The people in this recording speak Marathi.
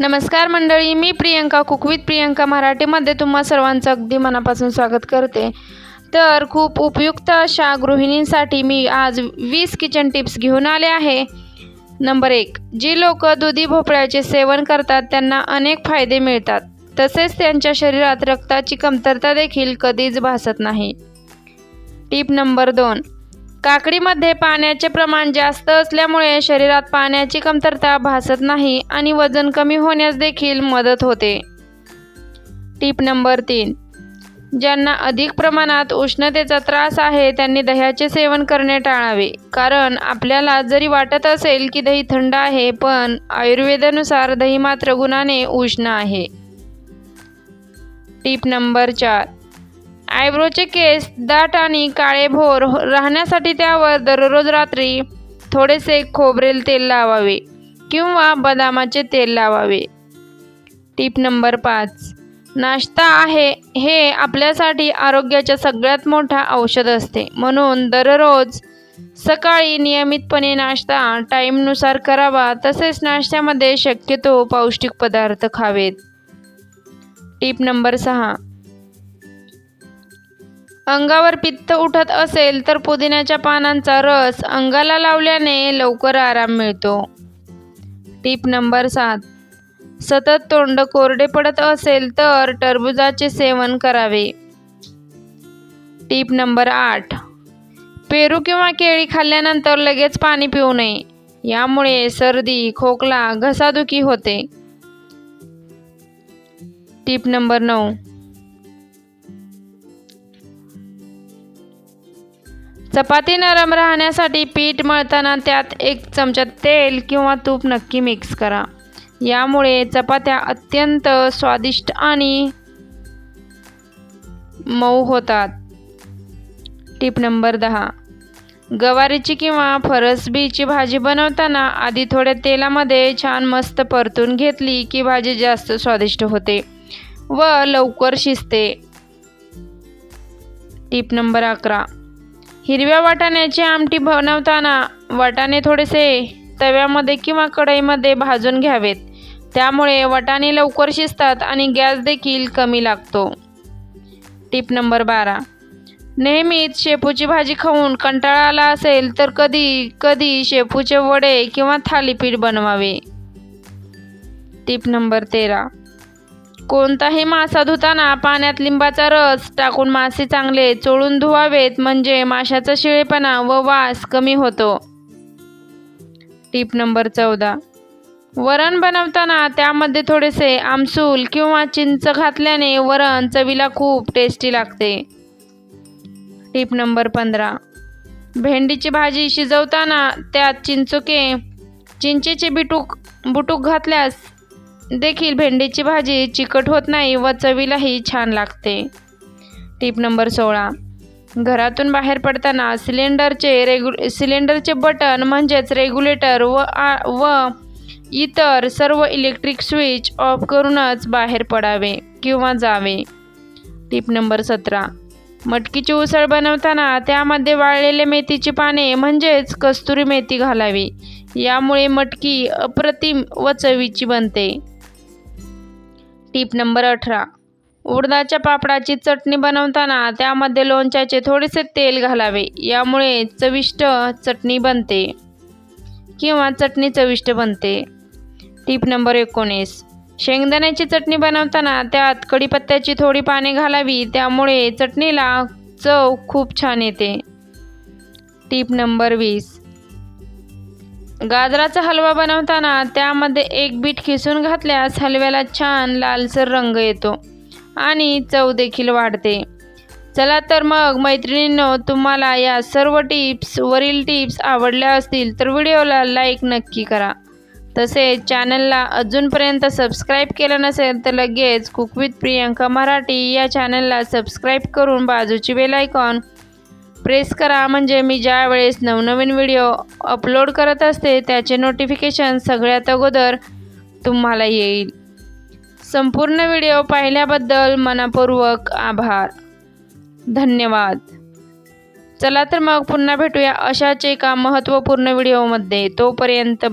नमस्कार मंडळी मी प्रियंका कुकवित प्रियंका मराठीमध्ये तुम्हा सर्वांचं अगदी मनापासून स्वागत करते. तर खूप उपयुक्त अशा गृहिणींसाठी मी आज वीस किचन टिप्स घेऊन आले आहे. नंबर एक जी लोक दुधी भोपळ्याचे सेवन करतात त्यांना अनेक फायदे मिळतात. तसेच त्यांच्या शरीरात रक्ताची कमतरता देखील कधीच भासत नाही. टीप नंबर दोन काकडीमध्ये पाण्याचे प्रमाण जास्त असल्यामुळे शरीरात पाण्याची कमतरता भासत नाही आणि वजन कमी होण्यास देखील मदत होते. टीप नंबर तीन. ज्यांना अधिक प्रमाणात उष्णतेचा त्रास आहे त्यांनी दह्याचे सेवन करणे टाळावे. कारण आपल्याला जरी वाटत असेल की दही थंड आहे पण आयुर्वेदानुसार दही मात्र गुणाने उष्ण आहे. टीप नंबर चार. आयब्रोचे केस दाट आणि काळेभोर हो- राहण्यासाठी त्यावर दररोज रात्री थोडेसे खोबरेल तेल लावावे किंवा बदामाचे तेल लावावे. टीप नंबर पाच. नाश्ता आहे हे आपल्यासाठी आरोग्याच्या सगळ्यात मोठा औषध असते. म्हणून दररोज सकाळी नियमितपणे नाश्ता टाईमनुसार करावा तसेच नाश्त्यामध्ये शक्यतो पौष्टिक पदार्थ खावेत. टीप नंबर सहा. अंगावर पित्त उठत असेल तर पुदिन्याच्या पानांचा रस अंगाला लावल्याने लवकर आराम मिळतो. टीप नंबर सात. सतत तोंड कोरडे पडत असेल तर टरबुजाचे सेवन करावे. टीप नंबर आठ. पेरू किंवा केळी खाल्ल्यानंतर लगेच पाणी पिऊ नये. यामुळे सर्दी खोकला घसादुखी होते. टीप नंबर नऊ. चपाती नरम राहण्यासाठी पीठ मळताना त्यात एक चमचा तेल किंवा तूप नक्की मिक्स करा. यामुळे चपात्या अत्यंत स्वादिष्ट आणि मऊ होतात. टीप नंबर दहा. गवारीची किंवा फरसबीची भाजी बनवताना आधी थोड्या तेलामध्ये छान मस्त परतून घेतली की भाजी जास्त स्वादिष्ट होते व लवकर शिजते. टीप नंबर अकरा. हिरव्या वाटाण्याची आमटी बनवताना वाटाणे थोडेसे तव्यामध्ये किंवा कढईमध्ये भाजून घ्यावेत. त्यामुळे वाटाणे लवकर शिजतात आणि गॅस देखील कमी लागतो. टीप नंबर बारा. नेहमीच शेपूची भाजी खाऊन कंटाळा आला असेल तर कधी कधी शेपूचे वडे किंवा थालीपीठ बनवावे. टीप नंबर तेरा. कोणताही मासा धुताना पाण्यात लिंबाचा रस टाकून मासे चांगले चोळून धुवावेत म्हणजे माशाचा शिळेपणा व वास कमी होतो. टीप नंबर चौदा. वरण बनवताना त्यामध्ये थोडेसे आमसूल किंवा चिंच घातल्याने वरण चवीला खूप टेस्टी लागते. टीप नंबर पंधरा. भेंडीची भाजी शिजवताना त्यात चिंचुके चिंचेचे बिटूक बुटूक घातल्यास देखील भेंडीची भाजी चिकट होत नाही व चवीलाही छान लागते. टीप नंबर सोळा. घरातून बाहेर पडताना सिलेंडरचे रेगु सिलेंडरचे बटन म्हणजेच रेग्युलेटर व आ व इतर सर्व इलेक्ट्रिक स्विच ऑफ करूनच बाहेर पडावे किंवा जावे. टीप नंबर सतरा. मटकीची उसळ बनवताना त्यामध्ये वाळलेले मेथीची पाने म्हणजेच कस्तुरी मेथी घालावी. यामुळे मटकी अप्रतिम व चवीची बनते. टीप नंबर अठरा. उडदाच्या पापडाची चटणी बनवताना त्यामध्ये लोणच्याचे थोडेसे तेल घालावे. यामुळे चविष्ट चटणी बनते. किंवा चटणी चविष्ट बनते. टीप नंबर एकोणीस. शेंगदाण्याची चटणी बनवताना त्यात कढीपत्त्याची थोडी पाने घालावी. त्यामुळे चटणीला चव खूप छान येते. टीप नंबर वीस. गाजराचा हलवा बनवताना त्यामध्ये एक बीट खिसून घातल्यास हलव्याला छान लालसर रंग येतो आणि चव देखील वाढते. चला तर मग मैत्रिणींनो तुम्हाला या सर्व टिप्स वरील टिप्स आवडल्या असतील तर व्हिडिओला लाईक नक्की करा. तसेच चॅनलला अजूनपर्यंत सबस्क्राईब केलं नसेल तर लगेच कुक विथ प्रियंका मराठी या चॅनलला सबस्क्राईब करून बाजूची बेल आयकॉन प्रेस करा म्हणजे मी ज्या वेळेस नवनवीन व्हिडिओ अपलोड करत असते त्याचे नोटिफिकेशन सगळ्यात अगोदर तुम्हाला येईल. संपूर्ण व्हिडिओ पाहिल्याबद्दल मनपूर्वक आभार. धन्यवाद. चला तर मग पुन्हा भेटूया अशाच एका महत्त्वपूर्ण व्हिडिओमध्ये. तोपर्यंत बाय.